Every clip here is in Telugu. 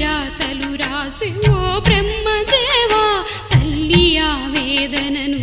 రాతలు రాసి ఓ బ్రహ్మదేవా తల్లి ఆ వేదనను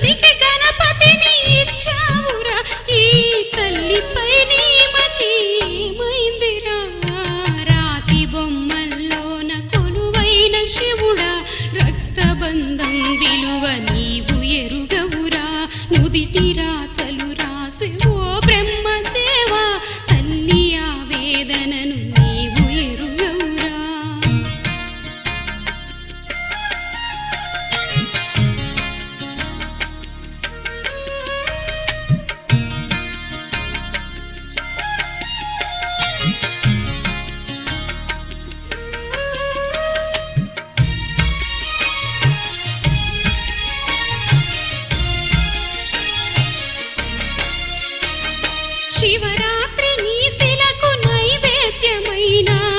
think I శివరాత్రి నీ శిలకు నైవేద్యమైనా.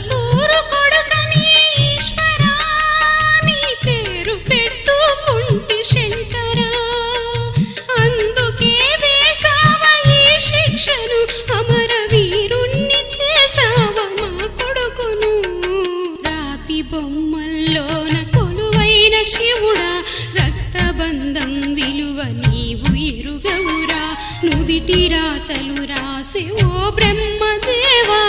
సూరు కొడుకని ఈశ్వరా నీ శంకరా. అందుకే వేసావ ఈ శిక్షను అమర వీరుణ్ణి చేసావ మా కొడుకును. కొలువైన శివుడా రక్తబంధం విలువ నీవు ఎరుగవురా. నుదిటి రాతలు రాసే ఓ బ్రహ్మదేవా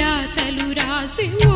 రాతలు రాసి ఓ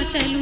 నుదిటి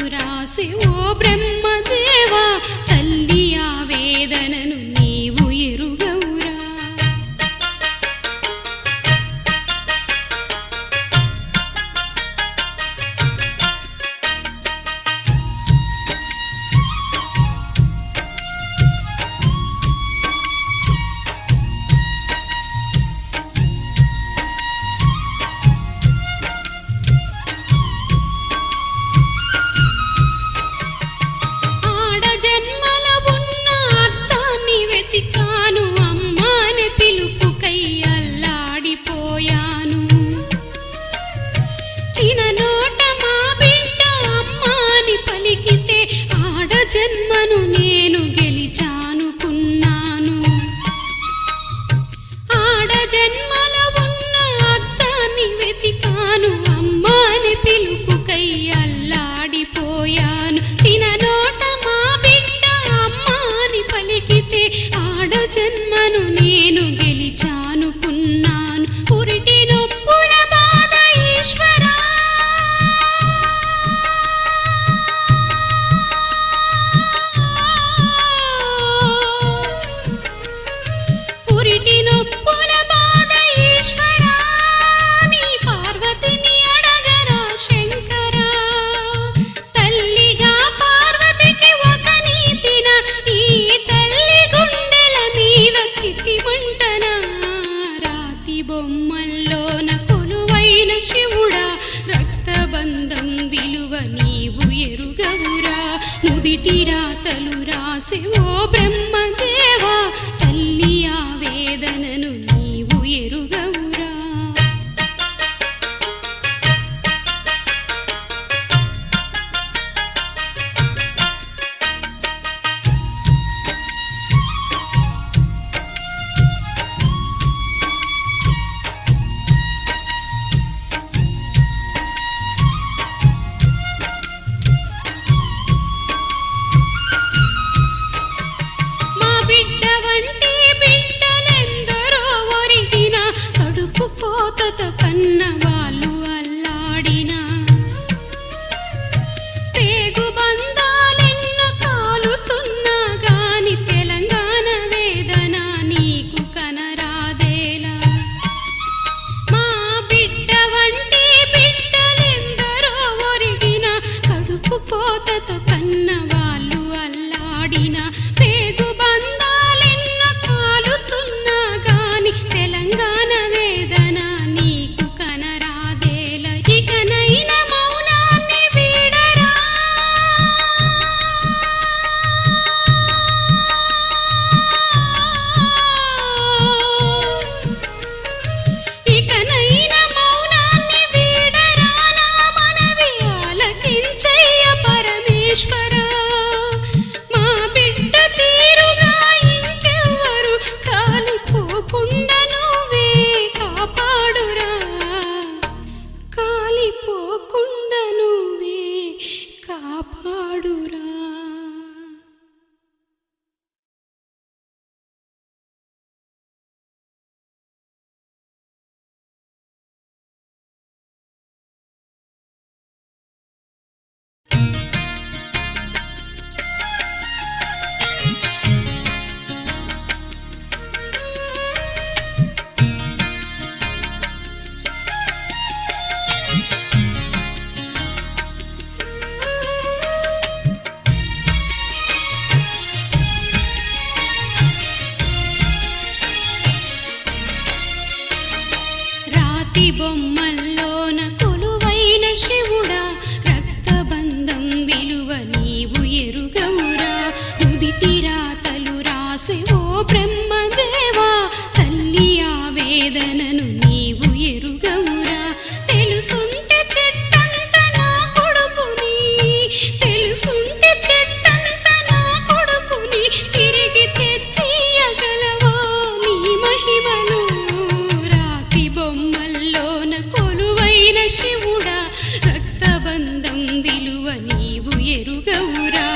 ఎరుగవురా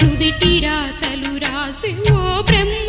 నుదిటి రాతలు రాసి ఓ బ్రహ్మ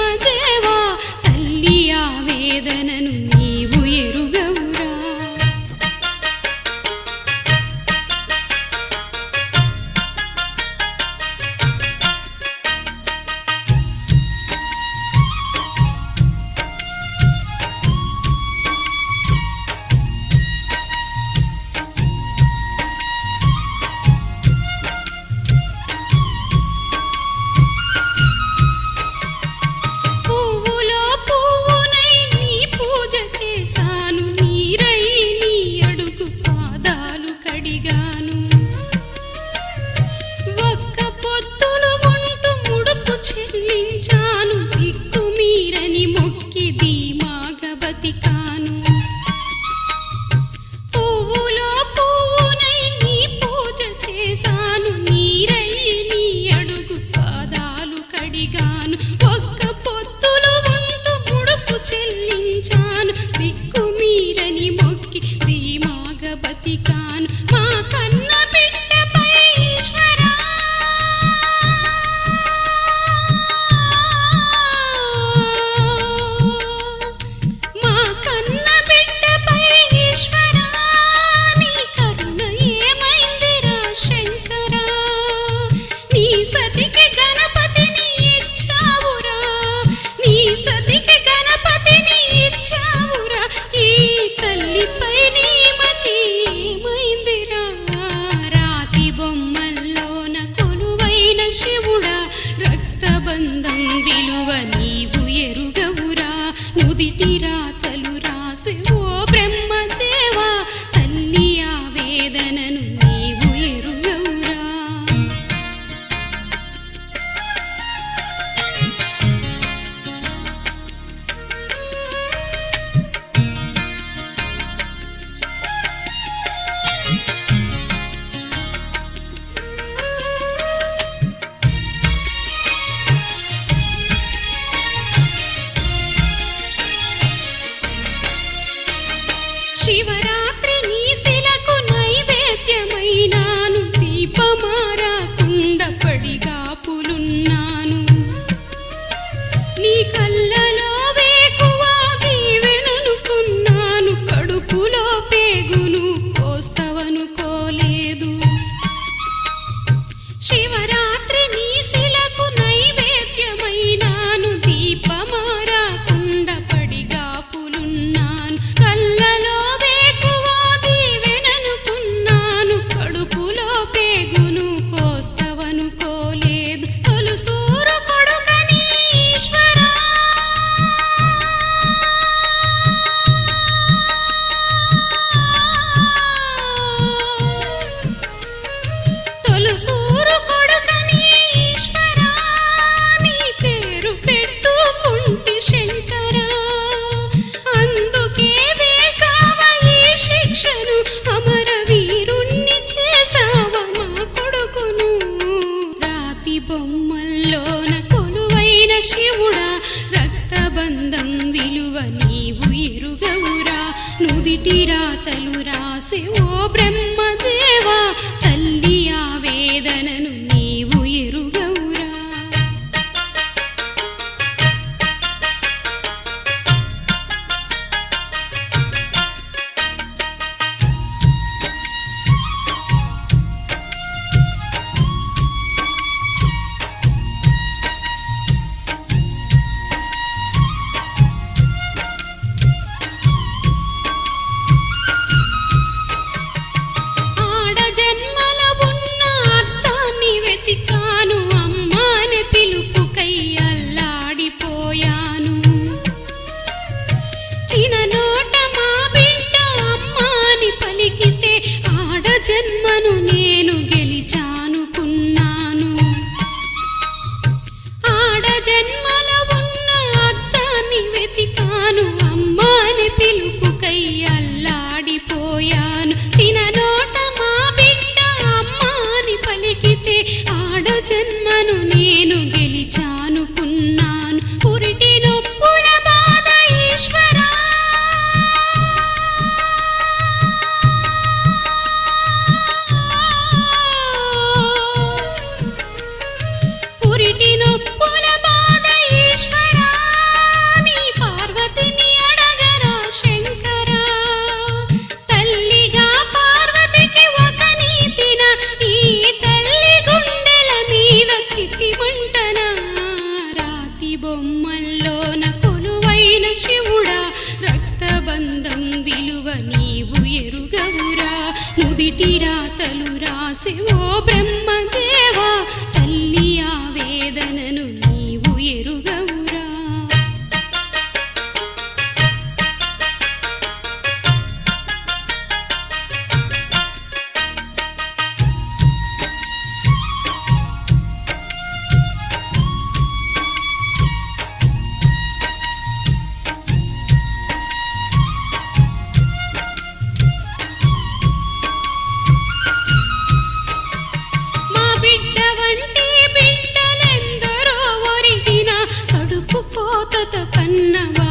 తీరని మొక్కి ధీమాగవతి కాను. నుదిటి రాతలు రాసి ఓ బ్రహ్మదేవా తల్లి ఆ వేదనను కన్న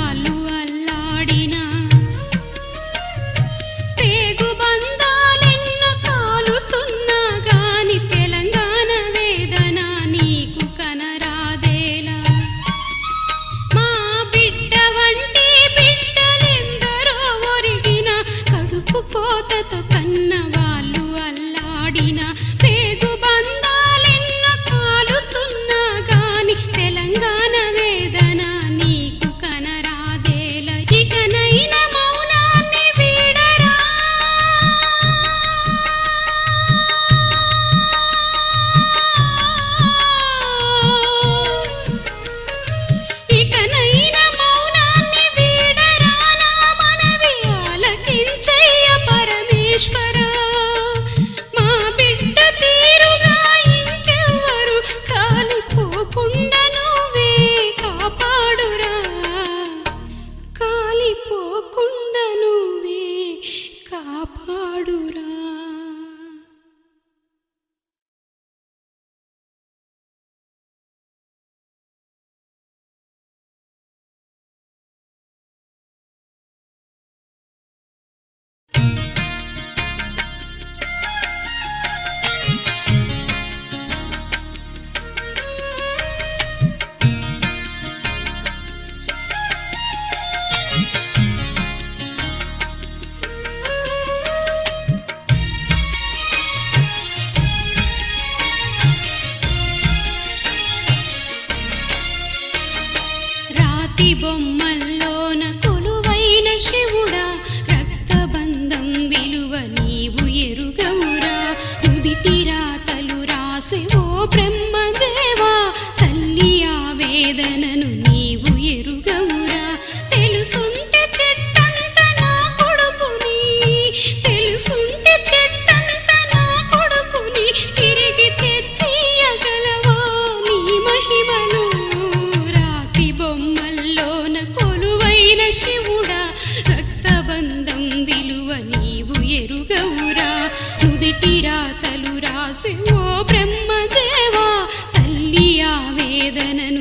ఓ బ్రహ్మదేవా తల్లి ఆ వేదనను